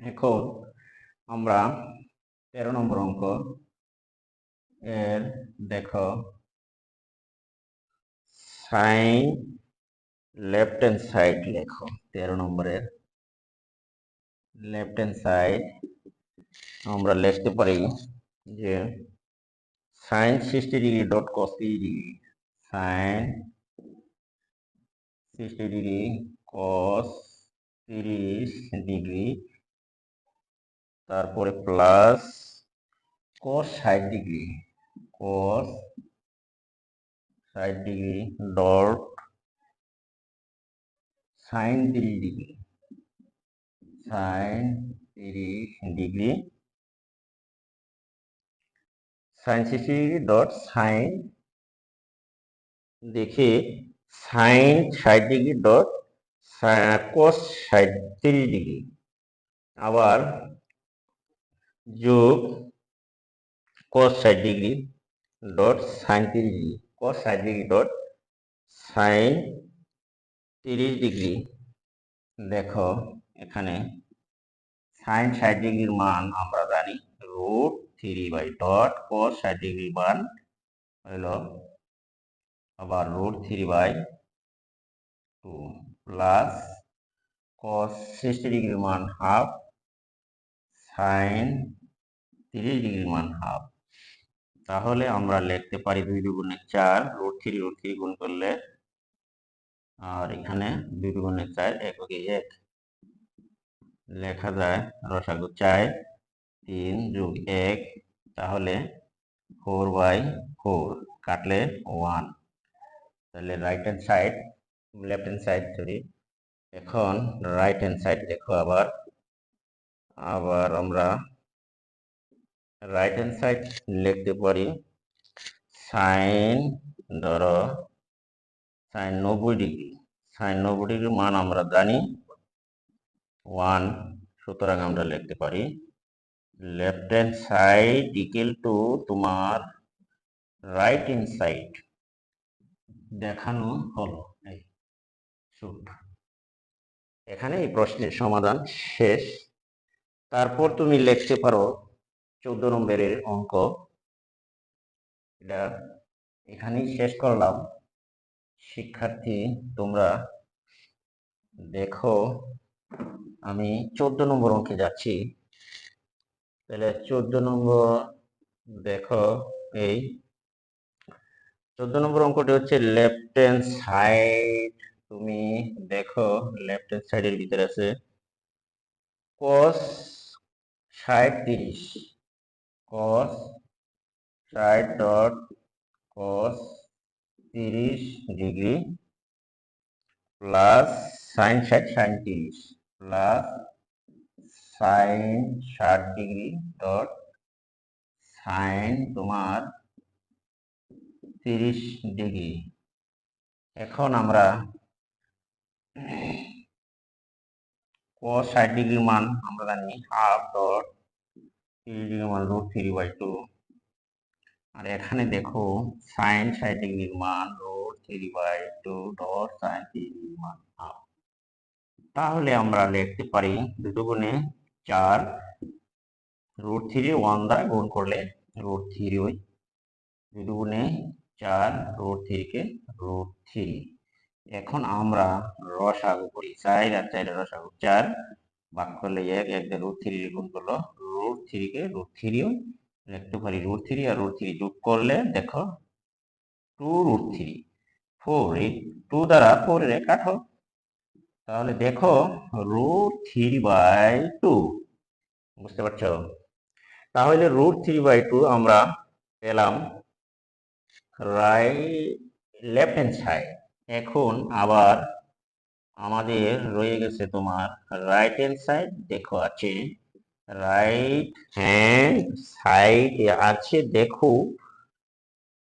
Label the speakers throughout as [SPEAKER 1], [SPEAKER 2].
[SPEAKER 1] এখন আমরা তেরো নম্বর অঙ্ক এর দেখো সাইন লেফট হ্যান্ড সাইড লেখো, তেরো নম্বরের লেফট হ্যান্ড সাইড আমরা লিখতে পারি যে sine sixty degree dot cos degree sine sixty degree cos তিরিশ ডিগ্রি তারপরে প্লাস কস ষাট ডিগ্রি কস ষাট ডিগ্রি ডট সাইন তিরিশ ডিগ্রি সাইন তিরিশ degree sine sixty degree dot sine দেখে সাইন ষাট ডিগ্রি ডট কোস ষাট তিরিশ ডিগ্রি আবার যোগ কোস ষাট ডিগ্রি ডট সাইন তিরিশ ডিগ্রি কোস ষাট ডিগ্রি ডট সাইন তিরিশ ডিগ্রি দেখো, এখানে সাইন ষাট ডিগ্রির মান আমরা জানি root three by dot cos ষাট ডিগ্রির মান হইল আবার root three by two plus cos sixty ডিগ্রির মান হাফ সাইন তিরিশ ডিগ্রির মান হাফ। তাহলে আমরা লিখতে পারি দুই দুগুণে চার, রুট থ্রি রুট থ্রি গুণ করলে আর এখানে দুই দুগুণে চার এককে এক। লেখা যায় রসাগু চার তিন যোগ এক, তাহলে ফোর বাই ফোর কাটলে ওয়ান তাহলে right hand side left hand side sorry এখন রাইট হ্যান্ড সাইড দেখো আবার। আবার আমরা রাইট হ্যান্ড সাইড লিখতে পারি সাইন ধরো সাইন নব্বই ডিগ্রি সাইন নব্বই ডিগ্রির মান আমরা জানি ওয়ান সুতরাং আমরা লিখতে পারি left hand side equal to তোমার রাইট হ্যান্ড সাইড দেখানো হলো, এই শুট এখানে এই প্রশ্নের সমাধান শেষ। তারপর তুমি লিখতে পারো চোদ্দ নম্বরের অঙ্ক। এটা এখানেই শেষ করলাম। শিক্ষার্থী, তোমরা দেখো, আমি চোদ্দ নম্বর অঙ্কে যাচ্ছি। তাহলে চোদ্দ নম্বর দেখো এই। চোদ্দ নম্বর অঙ্কটি হচ্ছে লেফট হ্যান্ড সাইড তুমি দেখো লেফট হ্যান্ড সাইডের ভিতরে আছে। কস ষাট তিরিশ। কস ষাট ডট কস তিরিশ ডিগ্রি প্লাস সাইন ষাট সাইন তিরিশ প্লাস সাইন ষাট ডিগ্রি ডট সাইন তোমার তিরিশ ডিগ্রি। এখন আমরা cos ষাট ডিগ্রি মান আমরা জানি হাফ ডট তিরিশ ডিগ্রি মান রুট থ্রি বাই টু আর এখানে দেখো সাইন ডিগ্রির মান root three by two dot sine half তাহলে আমরা লিখতে পারি দুটো গুণে চার রুট থ্রি ওয়ান দ্বারা গুণ করলে রুট থ্রি ওই দুটো গুণে চার রুট থ্রিকে রুট থ্রি এখন আমরা রসাগু করি, চার আর চার রসাগু চার ভাগ করলে এক এক রুট থ্রি গুণ করল রুট থ্রিকে রুট থ্রিও লিখতে পারি রুট থ্রি আর রুট থ্রি যোগ করলে দেখো টু রুট থ্রি ফোর এই টু দ্বারা ফোর এর কাটো তাহলে দেখো রুট থ্রি বাই টু বুঝতে পারছ? তাহলে রুট থ্রি বাই টু আমরা পেলাম রাইট লেফট হ্যান্ড সাইড এখন আবার আমাদের রয়ে গেছে তোমার রাইট হ্যান্ড সাইড দেখো আছে রাইট হ্যান্ড সাইড আছে, দেখো,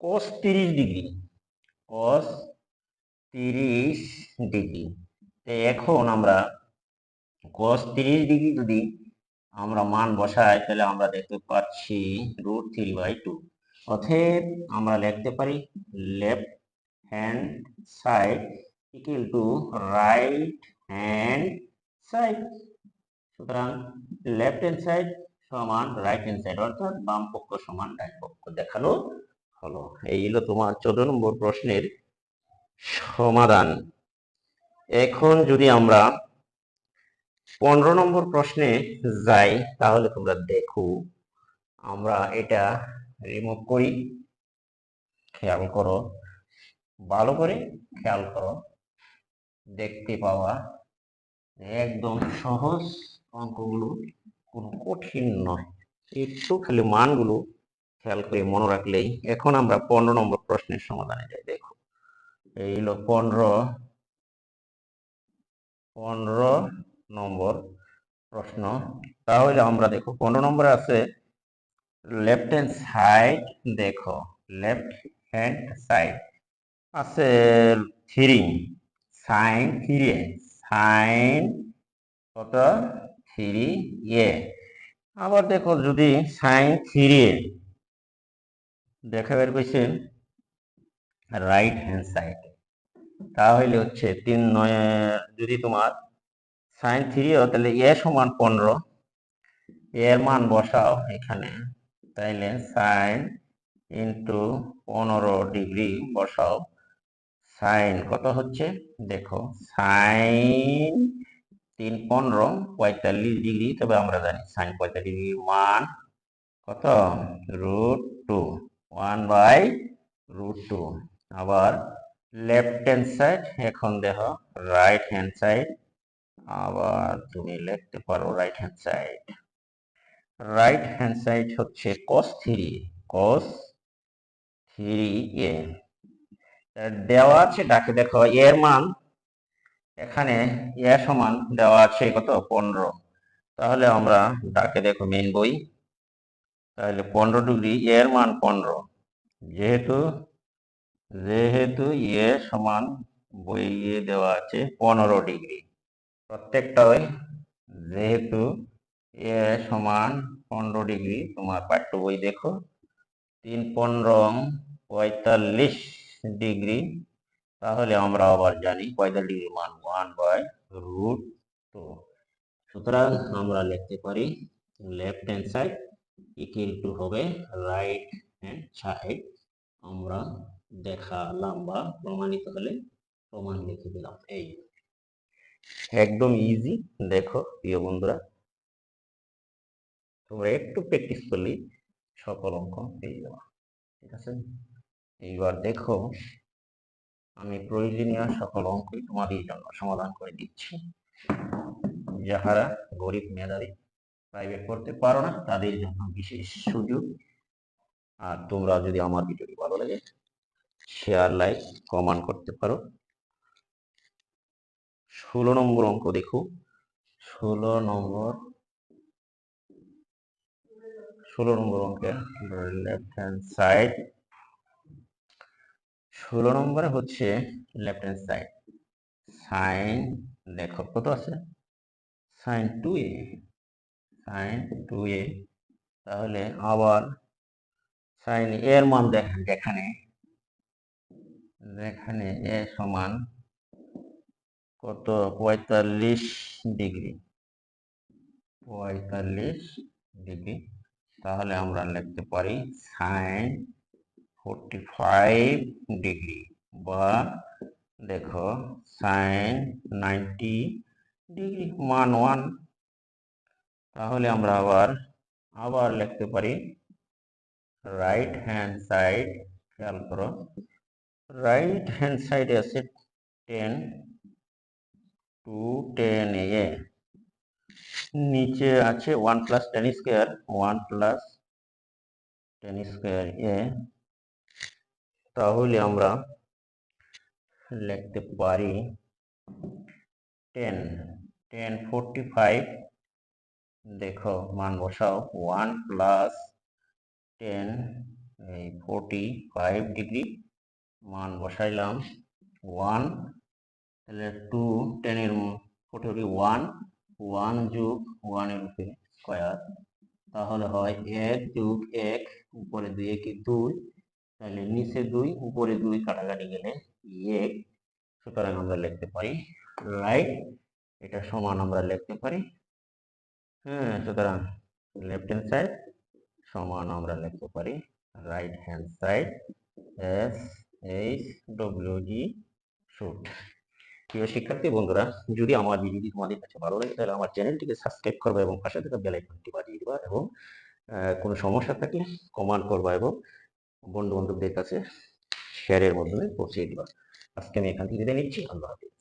[SPEAKER 1] cos তিরিশ ডিগ্রি। cos তিরিশ ডিগ্রি। এখন আমরা cos তিরিশ ডিগ্রি যদি আমরা মান বসাই, তাহলে আমরা দেখতে পাচ্ছি রুট থ্রি বাই টু অতএব আমরা লিখতে পারি left hand side equal to right hand side সুতরাং লেফট হ্যান্ড সাইড সমান রাইট হ্যান্ড সাইড অর্থাৎ বাম পক্ষ সমান ডান পক্ষ। দেখানো হলো। এই হলো তোমার চোদ্দ নম্বর প্রশ্নের সমাধান। এখন যদি আমরা পনেরো নম্বর প্রশ্নে যাই, তাহলে তোমরা দেখো, আমরা এটা রিমুভ করি। খেয়াল করো, ভালো করে খেয়াল করো। দেখতে পাওয়া একদম সহজ। অঙ্কগুলো কোনো কঠিন নয়। একটু খালি মানগুলো খেয়াল করে মনে রাখলেই এখন আমরা পনেরো নম্বর প্রশ্নের সমাধানে যাই। দেখো, এই হলো পনেরো পনেরো নম্বর প্রশ্ন। তাহলে আমরা দেখো, পনেরো নম্বরে আছে লেফট হ্যান্ড সাইড দেখো লেফট হ্যান্ড সাইড আছে থ্রি সাইন থ্রি সাইন কত? Three A. আবার দেখো যদি সাইন থ্রি এ, দেখা বের করছে রাইট হ্যান্ড সাইড তাহলে হচ্ছে তিন নয়, যদি তোমার সাইন থ্রি তাহলে এ সমান পনেরো। এর মান বসাও এখানে। তাইলে সাইন ইন্টু পনেরো ডিগ্রি বসাও। সাইন কত হচ্ছে? দেখো সাইন তিন পনেরো, পঁয়তাল্লিশ ডিগ্রি তবে আমরা জানি সাইন পঁয়তাল্লিশ ডিগ্রি ওয়ান কত? Root two one by root two আবার লেফট হ্যান্ড সাইড এখন দেখো রাইট হ্যান্ড সাইড আবার তুমি লিখতে পারো right hand side right hand side হচ্ছে cos three cos three A দেওয়া আছে, ডাকে দেখো, এর মান এখানে এ সমান দেওয়া আছে কত? পনেরো। তাহলে আমরা ডাকে দেখো মেন বই। তাহলে পনেরো ডিগ্রি এর মান পনেরো। যেহেতু যেহেতু এ সমান বইয়ে দেওয়া আছে পনেরো ডিগ্রি। প্রত্যেকটা ওই যেহেতু এ সমান পনেরো ডিগ্রি, তোমার পাঠ্য বই দেখো। তিন পনেরো পঁয়তাল্লিশ ডিগ্রি তাহলে আমরা আবার জানি পঁয়তাল্লিশ ডিগ্রি মান ওয়ান বাই রুট টু সুতরাং আমরা লিখতে পারি left hand side equal to হবে রাইট হ্যান্ড সাইড আমরা দেখালাম বা প্রমাণিত হলে প্রমাণ লিখে দিলাম। এই একদম ইজি দেখো, প্রিয় বন্ধুরা। তোমরা একটু প্র্যাকটিস করলেই সকল অঙ্ক পেয়ে যাবা। ঠিক আছে? এইবার দেখো আমি প্রয়োজনীয় সকল অঙ্কই তোমাদের জন্য সমাধান করে দিচ্ছি। যাহারা গরিব, মেধাবী প্রাইভেট করতে পারো না, তাদের জন্য বিশেষ সুযোগ। আর তোমরা যদি আমার ভিডিওটি ভালো লাগে শেয়ার লাইক কমেন্ট করতে পারো। ষোলো নম্বর অঙ্ক দেখো। ষোলো নম্বর ষোলো নম্বর অঙ্কের লেফট হ্যান্ড সাইড ষোলো নম্বরে হচ্ছে লেফট হ্যান্ড সাইড সাইন দেখো কত আছে? Sine two A sine two A তাহলে আবার সাইন এর মান দেখেন যেখানে যেখানে এ সমান কত? পঁয়তাল্লিশ ডিগ্রি পঁয়তাল্লিশ ডিগ্রি তাহলে আমরা লিখতে পারি সাইন ফোরটি ফাইভ ডিগ্রি বা দেখো সাইন নাইনটি ডিগ্রি মান ওয়ান তাহলে আমরা আবার আবার লিখতে পারি রাইট হ্যান্ড সাইড খেয়াল করো রাইট হ্যান্ড সাইডে আছে টেন টু টেন এ। নিচে আছে one plus ten square one plus ten square A. তাহলে আমরা লিখতে পারি টেন টেন ফোরটি ফাইভ দেখো মান বসাও ওয়ান প্লাস টেন এই ফোরটি ফাইভ ডিগ্রি মান বসাইলাম ওয়ান তাহলে টু টেনের ফোর্টি ওয়ান ওয়ান যোগ ওয়ানের উপরে স্কোয়ার তাহলে হয় এক যোগ এক, উপরে দুই, একে দুই তাহলে নিচে দুই, উপরে দুই কাটাকাটি গেলে এক সুতরাং আমরা লিখতে পারি রাইট এটা সমান আমরা লিখতে পারি। হ্যাঁ সুতরাং লেফট হ্যান্ড সাইড সমান আমরা লিখতে পারি right hand side S H W G shoot প্রিয় শিক্ষার্থী, বন্ধুরা, যদি আমার ভিডিওটি তোমাদের কাছে ভালো লাগে, তাহলে আমার চ্যানেলটিকে সাবস্ক্রাইব করবে এবং পাশে থাকা বেল আইকনটি বাজিয়ে দিবা এবং কোনো সমস্যা থাকলে কমেন্ট করবা এবং বন্ধু বান্ধবদের কাছে শেয়ারের মাধ্যমে পৌঁছে দিবা। আজকে আমি এখান থেকে বিদায় নিচ্ছি। আল্লাহ হাফিজ।